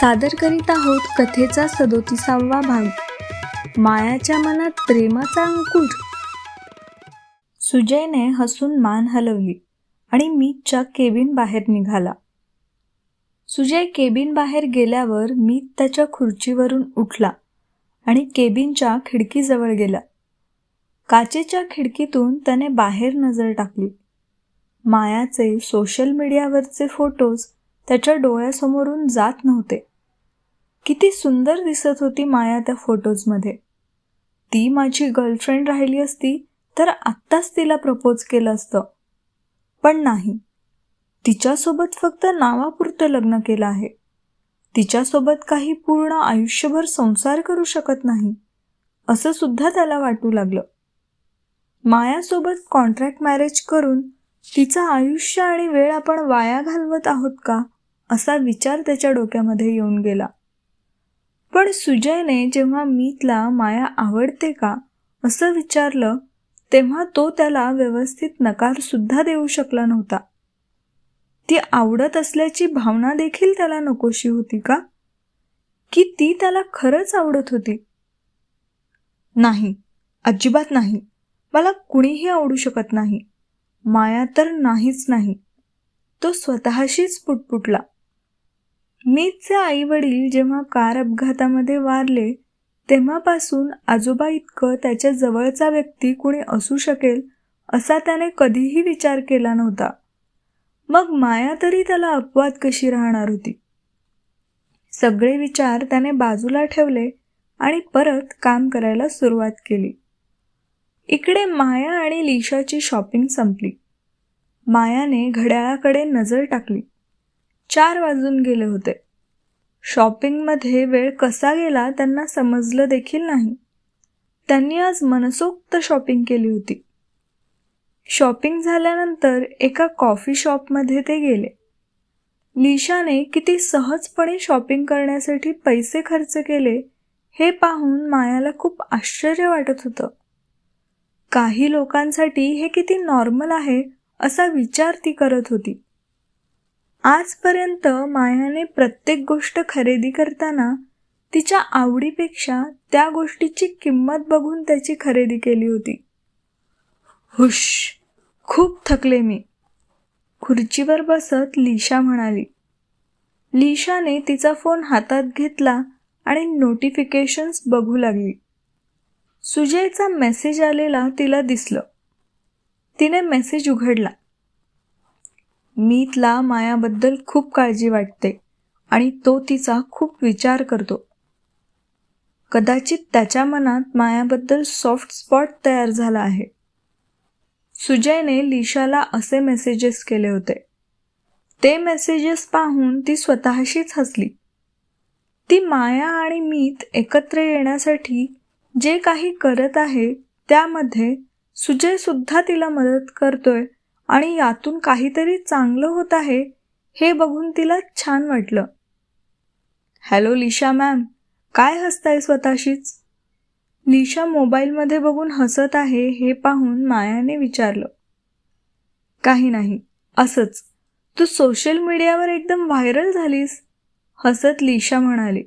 सादर करीत आहोत कथेचा सदोतीसावा भाग. मायाच्या मनात प्रेमाचा अंकुर. सुजयने हसून मान हलवली आणि मीतच्या केबिन बाहेर निघाला. सुजय केबिन बाहेर गेल्यावर मीत त्याच्या खुर्चीवरून उठला आणि केबिनच्या खिडकीजवळ गेला. काचेच्या खिडकीतून त्याने बाहेर नजर टाकली. मायाचे सोशल मीडियावरचे फोटोज त्याच्या डोळ्यासमोरून जात नव्हते. किती सुंदर दिसत होती माया त्या फोटोजमध्ये. ती माझी गर्लफ्रेंड राहिली असती तर आत्ताच तिला प्रपोज केलं असतं. पण नाही. तिच्यासोबत फक्त नावापुरतं लग्न केलं आहे. तिच्यासोबत काही पूर्ण आयुष्यभर संसार करू शकत नाही. असं सुद्धा त्याला वाटू लागलं. मायासोबत कॉन्ट्रॅक्ट मॅरेज करून तिचं आयुष्य आणि वेळ आपण वाया घालवत आहोत का? असा विचार त्याच्या डोक्यामध्ये येऊन गेला. पण सुजयने जेव्हा मीतला माया आवडते का असं विचारलं तेव्हा तो त्याला व्यवस्थित नकार सुद्धा देऊ शकला नव्हता. ती आवडत असल्याची भावना देखील त्याला नकोशी होती का? की ती त्याला खरंच आवडत होती? नाही अजिबात नाही. मला कुणीही आवडू शकत नाही. माया तर नाहीच नाही. तो स्वतःशीच पुटपुटला. मीतचे आई वडील जेव्हा कार अपघातामध्ये वारले तेव्हापासून आजोबा इतकं त्याच्या जवळचा व्यक्ती कुणी असू शकेल असा त्याने कधीही विचार केला नव्हता. मग माया तरी त्याला अपवाद कशी राहणार होती? सगळे विचार त्याने बाजूला ठेवले आणि परत काम करायला सुरुवात केली. इकडे माया आणि लिशाची शॉपिंग संपली. मायाने घड्याळाकडे नजर टाकली. चार वाजून गेले होते. शॉपिंगमध्ये वेळ कसा गेला त्यांना समजलं देखील नाही. त्यांनी आज मनसोक्त शॉपिंग केली होती. शॉपिंग झाल्यानंतर एका कॉफी शॉपमध्ये ते गेले. लिशाने किती सहजपणे शॉपिंग करण्यासाठी पैसे खर्च केले हे पाहून मायाला खूप आश्चर्य वाटत होतं. काही लोकांसाठी हे किती नॉर्मल आहे असा विचार ती करत होती. आजपर्यंत मायाने प्रत्येक गोष्ट खरेदी करताना तिच्या आवडीपेक्षा त्या गोष्टीची किंमत बघून त्याची खरेदी केली होती. हुश खूप थकले मी. खुर्चीवर बसत लिशा म्हणाली. लिशाने तिचा फोन हातात घेतला आणि नोटिफिकेशन्स बघू लागली. सुजयचा मेसेज आलेला तिला दिसलं. तिने मेसेज उघडला. मीतला मायाबद्दल खूप काळजी वाटते आणि तो तिचा खूप विचार करतो. कदाचित त्याच्या मनात मायाबद्दल सॉफ्ट स्पॉट तयार झाला आहे. सुजयने लिशाला असे मेसेजेस केले होते. ते मेसेजेस पाहून ती स्वतःशीच हसली. ती माया आणि मीत एकत्र येण्यासाठी जे काही करत आहे त्यामध्ये सुजय सुद्धा तिला मदत करतोय आणि यातून काहीतरी चांगलं होत आहे हे बघून तिला छान वाटलं. Hello Lisha ma'am. काय हसताय स्वतःशीच? लिशा मोबाईलमध्ये बघून हसत आहे हे पाहून मायाने विचारलं. काही नाही असंच. तू सोशल मीडियावर एकदम व्हायरल झालीस हसत लिशा म्हणाली.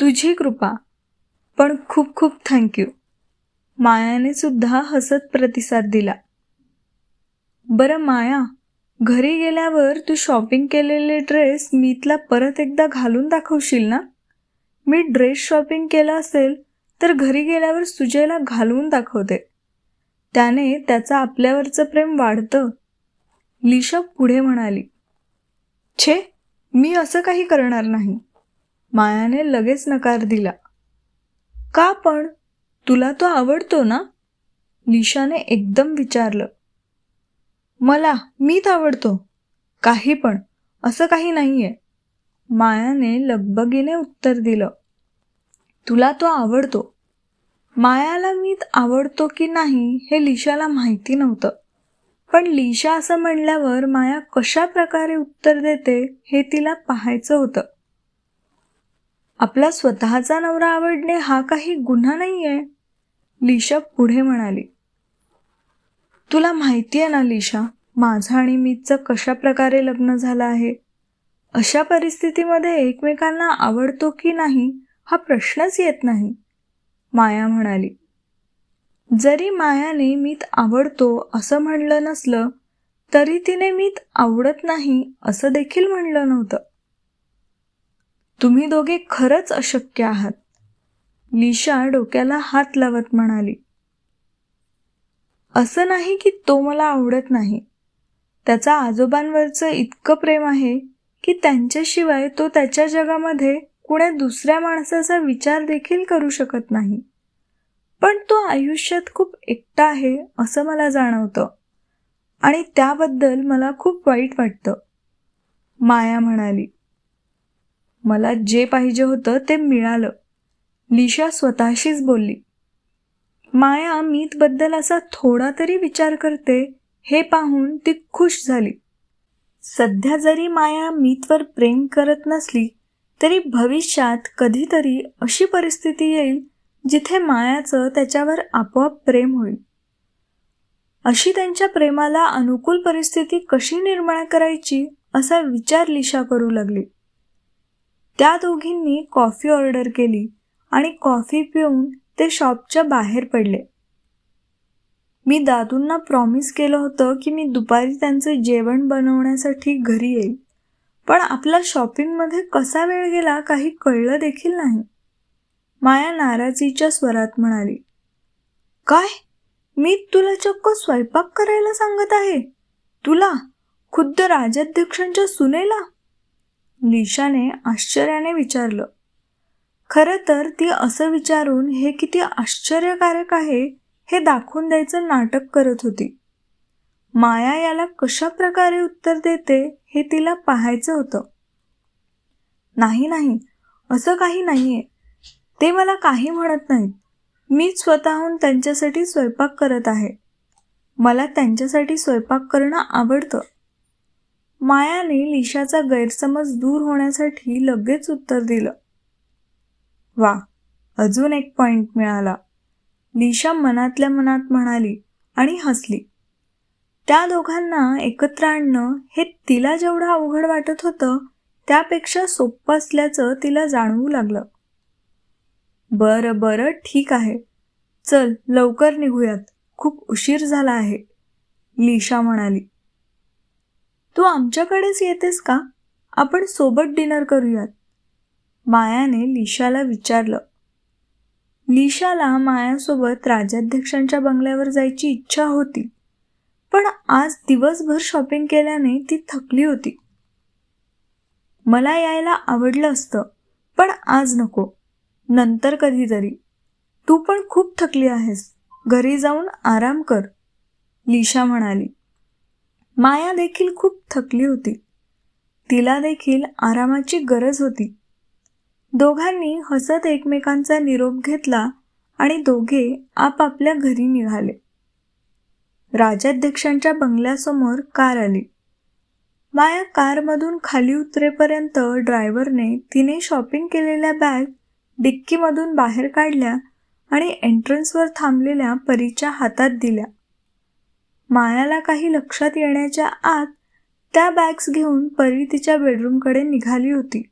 तुझी कृपा पण खूप खूप थँक्यू. मायाने सुद्धा हसत प्रतिसाद दिला. बरं माया घरी गेल्यावर तू शॉपिंग केलेले ड्रेस मीतला परत एकदा घालून दाखवशील ना? मी ड्रेस शॉपिंग केला असेल तर घरी गेल्यावर सुजयला घालवून दाखवते. त्याने त्याचं आपल्यावरचं प्रेम वाढतं. लिशा पुढे म्हणाली छे मी असं काही करणार नाही. मायाने लगेच नकार दिला का पण? तुला तो आवडतो ना? लिशाने एकदम विचारलं मला मीच आवडतो. काही पण असं काही नाहीये. मायाने लगबगीने उत्तर दिलं. तुला तो आवडतो. मायाला मीत आवडतो की नाही हे लिशाला माहिती नव्हतं. पण लिशा असं म्हणल्यावर माया कशा प्रकारे उत्तर देते हे तिला पाहायचं होतं. आपला स्वतःचा नवरा आवडणे हा काही गुन्हा नाहीये. लिशा पुढे म्हणाली. तुला माहिती आहे ना लिशा माझं आणि मीतचं कशा प्रकारे लग्न झालं आहे? अशा परिस्थितीमध्ये एकमेकांना आवडतो की नाही हा प्रश्नच येत नाही. माया म्हणाली जरी मायाने मीत आवडतो असं म्हणलं नसलं तरी तिने मीत आवडत नाही असं देखील म्हणलं नव्हतं. तुम्ही दोघे खरंच अशक्य आहात. लिशा डोक्याला हात लावत म्हणाली असं नाही की तो मला आवडत नाही. त्याचा आजोबांवरचं इतकं प्रेम आहे की त्यांच्याशिवाय तो त्याच्या जगामध्ये कुण्या दुसऱ्या माणसाचा विचार देखील करू शकत नाही. पण तो आयुष्यात खूप एकटा आहे असं मला जाणवतं. आणि त्याबद्दल मला खूप वाईट वाटतं. माया म्हणाली. मला जे पाहिजे होतं ते मिळालं. लिशा स्वतःशीच बोलली. माया मीतबद्दल असा थोडा तरी विचार करते हे पाहून ती खुश झाली. सध्या जरी माया मीतवर प्रेम करत नसली तरी भविष्यात कधीतरी अशी परिस्थिती येईल जिथे मायाचं त्याच्यावर आपोआप प्रेम होईल. अशी त्यांच्या प्रेमाला अनुकूल परिस्थिती कशी निर्माण करायची असा विचार लिशा करू लागली. त्या दोघींनी कॉफी ऑर्डर केली आणि कॉफी पिऊन ते शॉपच्या बाहेर पडले. मी दादूंना प्रॉमिस केलं होतं की मी दुपारी त्यांचं जेवण बनवण्यासाठी घरी येईल. पण आपला शॉपिंगमध्ये कसा वेळ गेला काही कळलं देखील नाही. माया नाराजीच्या स्वरात म्हणाली काय? मी तुला चक्क स्वयंपाक करायला सांगत आहे? तुला? खुद्द राजाध्यक्षांच्या सुनेला? निशाने आश्चर्याने विचारलं. खरं तर ती असं विचारून हे किती आश्चर्यकारक आहे हे दाखवून द्यायचं नाटक करत होती. माया याला कशा प्रकारे उत्तर देते हे तिला पाहायचं होतं. नाही नाही असं काही नाहीये. ते मला काही म्हणत नाहीत. मीच स्वतःहून त्यांच्यासाठी स्वयंपाक करत आहे. मला त्यांच्यासाठी स्वयंपाक करणं आवडतं. मायाने लिशाचा गैरसमज दूर होण्यासाठी लगेच उत्तर दिलं. वा अजून एक पॉइंट मिळाला. लिशा मनातल्या मनात म्हणाली आणि हसली. त्या दोघांना एकत्र आणणं हे तिला जेवढं अवघड वाटत होतं त्यापेक्षा सोपं असल्याचं तिला जाणवू लागलं. बरं बरं ठीक आहे. चल लवकर निघूयात. खूप उशीर झाला आहे लिशा म्हणाली. तू आमच्याकडेच येतेस का? आपण सोबत डिनर करूयात. मायाने लिशाला विचारलं. लिशाला मायासोबत राजाध्यक्षांच्या बंगल्यावर जायची इच्छा होती. पण आज दिवसभर शॉपिंग केल्याने ती थकली होती. मला यायला आवडलं असतं पण आज नको. नंतर कधीतरी. तू पण खूप थकली आहेस. घरी जाऊन आराम कर लिशा म्हणाली. माया देखील खूप थकली होती. तिला देखील आरामाची गरज होती. दोघांनी हसत एकमेकांचा निरोप घेतला आणि दोघे आपापल्या घरी निघाले. राजाध्यक्षांच्या बंगल्यासमोर कार आली. माया कारमधून खाली उतरेपर्यंत ड्रायव्हरने तिने शॉपिंग केलेल्या बॅग डिक्कीमधून बाहेर काढल्या आणि एंट्रन्सवर थांबलेल्या परीच्या हातात दिल्या. मायाला काही लक्षात येण्याच्या आत त्या बॅग्स घेऊन परी तिच्या बेडरूमकडे निघाली होती.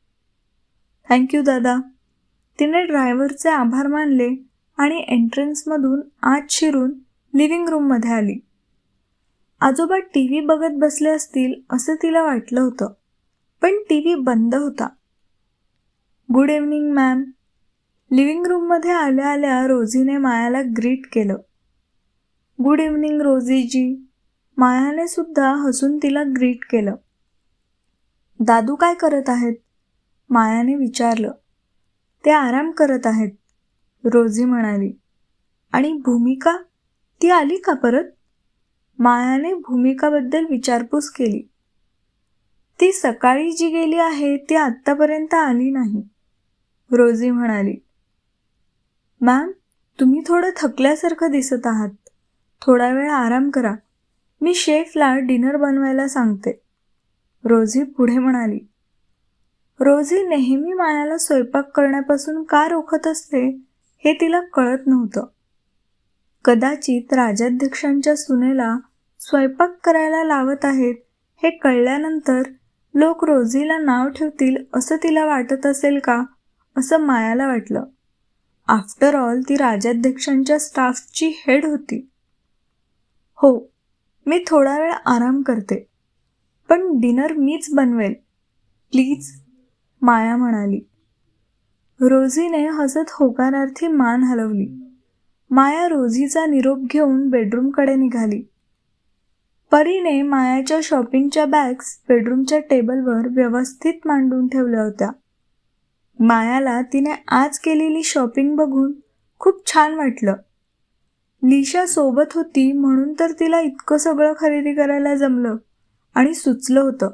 थँक्यू दादा. तिने ड्रायव्हरचे आभार मानले आणि एंट्रन्समधून आत शिरून लिव्हिंग रूममध्ये आली. आजोबा टी व्ही बघत बसले असतील असं तिला वाटलं होतं पण टी व्ही बंद होता. गुड इव्हनिंग मॅम लिव्हिंग रूममध्ये आल्या आल्या रोजीने मायाला ग्रीट केलं. गुड इव्हनिंग रोझीजी मायाने सुद्धा हसून तिला ग्रीट केलं. दादू काय करत आहेत? मायाने विचारलं ते आराम करत आहेत रोजी म्हणाली. आणि भूमिका? ती आली का परत? मायाने भूमिकाबद्दल विचारपूस केली. ती सकाळी जी गेली आहे ती आत्तापर्यंत आली नाही रोजी म्हणाली. मॅम तुम्ही थोडं थकल्यासारखं दिसत आहात. थोडा वेळ आराम करा. मी शेफला डिनर बनवायला सांगते रोझी पुढे म्हणाली. रोझी नेहमी मायाला स्वयंपाक करण्यापासून का रोखत असते हे तिला कळत नव्हतं. कदाचित राजाध्यक्षांच्या सुनेला स्वयंपाक करायला लावत आहेत हे कळल्यानंतर लोक रोझीला नाव ठेवतील असं तिला वाटत असेल का असं मायाला वाटलं. आफ्टर ऑल ती राजाध्यक्षांच्या स्टाफची हेड होती. हो मी थोडा वेळ आराम करते पण डिनर मीच बनवेल. प्लीज माया म्हणाली. रोझीने हसत होकारार्थी मान हलवली. माया रोझीचा निरोप घेऊन बेडरूमकडे निघाली. परीने मायाच्या शॉपिंगच्या बॅग्स बेडरूमच्या टेबलवर व्यवस्थित मांडून ठेवल्या होत्या. मायाला तिने आज केलेली शॉपिंग बघून खूप छान वाटलं. लिशा सोबत होती म्हणून तर तिला इतकं सगळं खरेदी करायला जमलं आणि सुचलं होतं.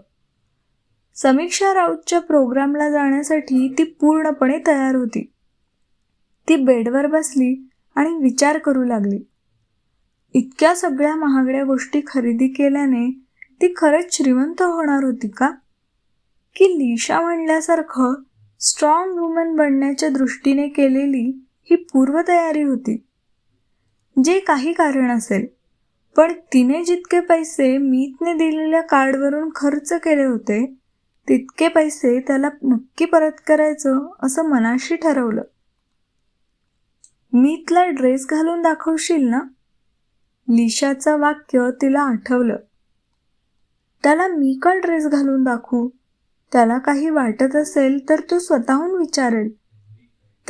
समीक्षा राऊतच्या प्रोग्रामला जाण्यासाठी ती पूर्णपणे तयार होती. ती बेडवर बसली आणि विचार करू लागली. इतक्या सगळ्या महागड्या गोष्टी खरेदी केल्याने ती खरंच श्रीमंत होणार होती का? की लिशा म्हणल्यासारखं स्ट्रॉंग वुमन बनण्याच्या दृष्टीने केलेली ही पूर्वतयारी होती? जे काही कारण असेल. पण तिने जितके पैसे मीतने दिलेल्या कार्डवरून खर्च केले होते तितके पैसे त्याला नक्की परत करायचं असं मनाशी ठरवलं. मी तिला ड्रेस घालून दाखवशील ना? लिशाचं वाक्य तिला आठवलं. त्याला मी का ड्रेस घालून दाखवू? त्याला काही वाटत असेल तर तो स्वतःहून विचारेल.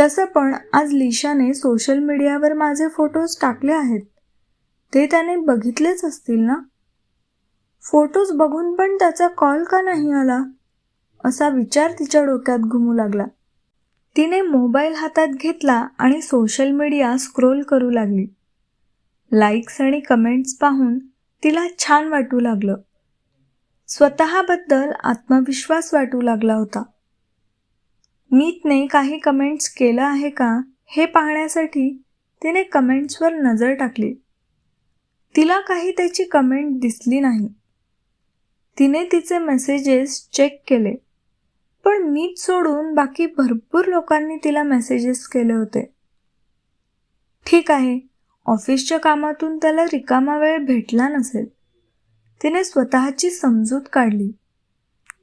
तसं पण आज लिशाने सोशल मीडियावर माझे फोटोज टाकले आहेत. ते त्याने बघितलेच असतील ना? फोटोज बघून पण त्याचा कॉल का नाही आला? असा विचार तिच्या डोक्यात घुमू लागला. तिने मोबाईल हातात घेतला आणि सोशल मीडिया स्क्रोल करू लागली. लाईक्स आणि कमेंट्स पाहून तिला छान वाटू लागलं. स्वतःबद्दल आत्मविश्वास वाटू लागला होता. मीतने काही कमेंट्स केलं आहे का हे पाहण्यासाठी तिने कमेंट्सवर नजर टाकली. तिला काही त्याची कमेंट दिसली नाही. तिने तिचे मेसेजेस चेक केले. पण मीच सोडून बाकी भरपूर लोकांनी तिला मेसेजेस केले होते. ठीक आहे ऑफिसच्या कामातून त्याला रिकामा वेळ भेटला नसेल. तिने स्वतःची समजूत काढली.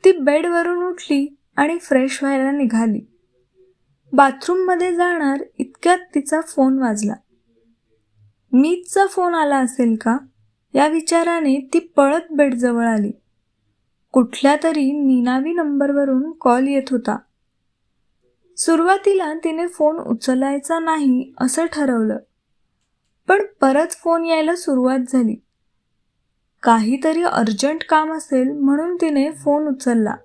ती बेडवरून उठली आणि फ्रेश व्हायला निघाली. बाथरूममध्ये जाणार इतक्यात तिचा फोन वाजला. मीचचा फोन आला असेल का? या विचाराने ती पळत बेडजवळ आली. कुठल्या तरी निनावी नंबरवरून कॉल येत होता. सुरुवातीला तिने फोन उचलायचा नाही असं ठरवलं. पण परत फोन यायला सुरुवात झाली. काहीतरी अर्जंट काम असेल म्हणून तिने फोन उचलला.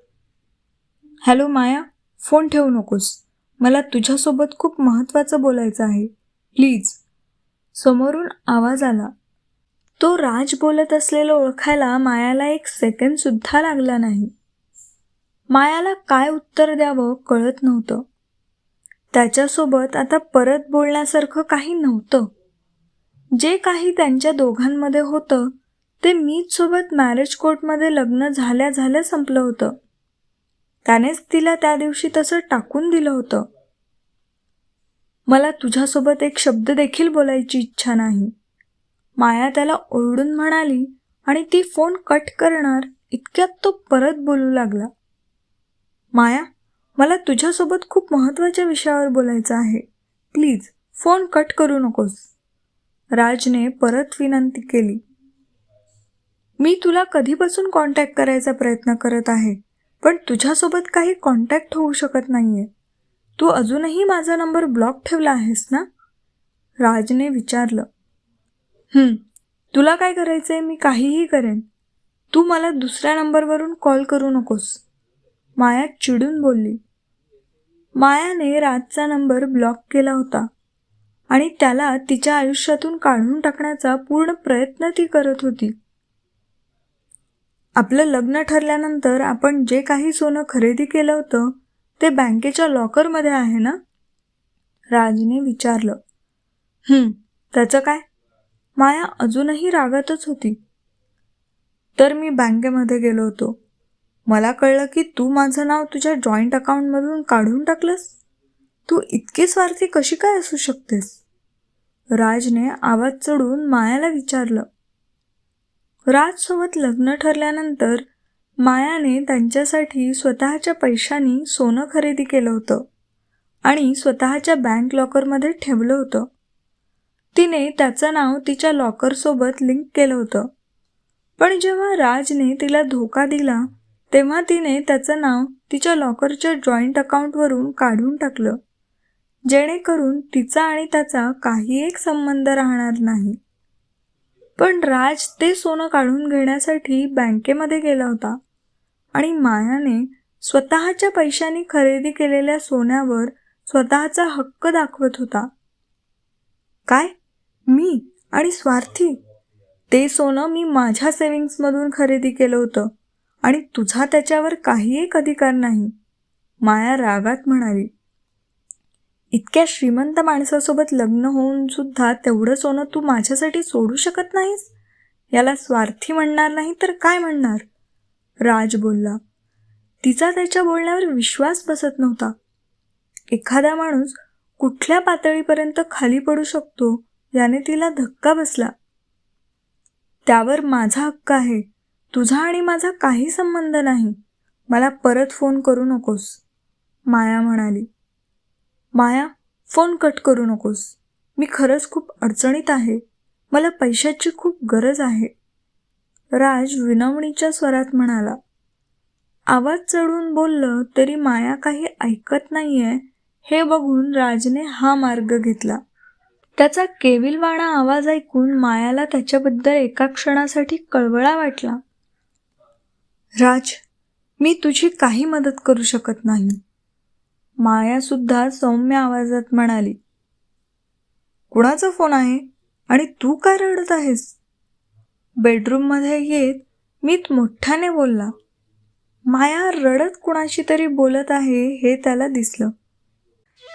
हॅलो माया फोन ठेवू नकोस. मला तुझ्यासोबत खूप महत्त्वाचं बोलायचं आहे. प्लीज. समोरून आवाज आला. तो राज बोलत असलेलं ओळखायला मायाला एक सेकंड सुद्धा लागला नाही. मायाला काय उत्तर द्यावं कळत नव्हतं. त्याच्यासोबत आता परत बोलण्यासारखं काही नव्हतं. जे काही त्यांच्या दोघांमध्ये होतं ते मीच सोबत मॅरेज कोर्टमध्ये लग्न झाल्या झाल्या संपलं होतं. त्यानेच तिला त्या दिवशी तसं टाकून दिलं होतं. मला तुझ्यासोबत एक शब्द देखील बोलायची इच्छा नाही. माया त्याला ओरडून म्हणाली आणि ती फोन कट करणार इतक्यात तो परत बोलू लागला. माया मला तुझ्यासोबत खूप महत्त्वाच्या विषयावर बोलायचं आहे. प्लीज फोन कट करू नकोस. राजने परत विनंती केली. मी तुला कधीपासून कॉन्टॅक्ट करायचा प्रयत्न करत आहे पण तुझ्यासोबत काही कॉन्टॅक्ट होऊ शकत नाहीये. तू अजूनही माझा नंबर ब्लॉक ठेवला आहेस ना? राजने विचारलं. तुला काय करायचंय? मी काहीही करेन. तू मला दुसऱ्या नंबरवरून कॉल करू नकोस. माया चिडून बोलली. मायाने राजचा नंबर ब्लॉक केला होता आणि त्याला तिच्या आयुष्यातून काढून टाकण्याचा पूर्ण प्रयत्न ती करत होती. आपलं लग्न ठरल्यानंतर आपण जे काही सोनं खरेदी केलं होतं ते बँकेच्या लॉकरमध्ये आहे ना? राजने विचारलं. त्याचं काय? माया अजूनही रागातच होती. तर मी बँकेमध्ये गेलो होतो. मला कळलं की तू माझं नाव तुझ्या जॉईंट अकाउंटमधून काढून टाकलंस. तू इतकी स्वार्थी कशी काय असू शकतेस? राजने आवाज चढून मायाला विचारलं. राजसोबत लग्न ठरल्यानंतर मायाने त्यांच्यासाठी स्वतःच्या पैशांनी सोनं खरेदी केलं होतं आणि स्वतःच्या बँक लॉकरमध्ये ठेवलं होतं. तिने त्याचं नाव तिच्या लॉकरसोबत लिंक केलं होतं. पण जेव्हा राजने तिला धोका दिला तेव्हा तिने त्याचं नाव तिच्या लॉकरच्या जॉईंट अकाउंटवरून काढून टाकलं. जेणेकरून तिचा आणि त्याचा काही एक संबंध राहणार नाही. पण राज ते सोनं काढून घेण्यासाठी बँकेमध्ये गेला होता आणि मायाने स्वतःच्या पैशांनी खरेदी केलेल्या सोन्यावर स्वतःचा हक्क दाखवत होता. काय? मी आणि स्वार्थी. ते सोनं मी माझ्या सेविंग्समधून खरेदी केलं होतं आणि तुझा त्याच्यावर काही एक अधिकार नाही माया रागात म्हणाली. इतक्या श्रीमंत माणसासोबत लग्न होऊन सुद्धा तेवढं सोनं तू माझ्यासाठी सोडू शकत नाहीस? याला स्वार्थी म्हणणार नाही तर काय म्हणणार? राज बोलला. तिचा त्याच्या बोलण्यावर विश्वास बसत नव्हता. एखादा माणूस कुठल्या पातळीपर्यंत खाली पडू शकतो याने तिला धक्का बसला. त्यावर माझा हक्क आहे. तुझा आणि माझा काही संबंध नाही. मला परत फोन करू नकोस. माया म्हणाली. माया फोन कट करू नकोस. मी खरंच खूप अडचणीत आहे. मला पैशाची खूप गरज आहे. राज विनवणीच्या स्वरात म्हणाला. आवाज चढून बोललं तरी माया काही ऐकत नाहीये. हे बघून राजने हा मार्ग घेतला. त्याचा केविलवाणा आवाज ऐकून मायाला त्याच्याबद्दल एका क्षणासाठी कळवळा वाटला. राज मी तुझी काही मदत करू शकत नाही. माया सुद्धा सौम्य आवाजात म्हणाली. कुणाचा फोन आहे? आणि तू का रडत आहेस? बेडरूममध्ये येत मीत मोठ्याने बोलला. माया रडत कुणाशी तरी बोलत आहे हे त्याला दिसलं.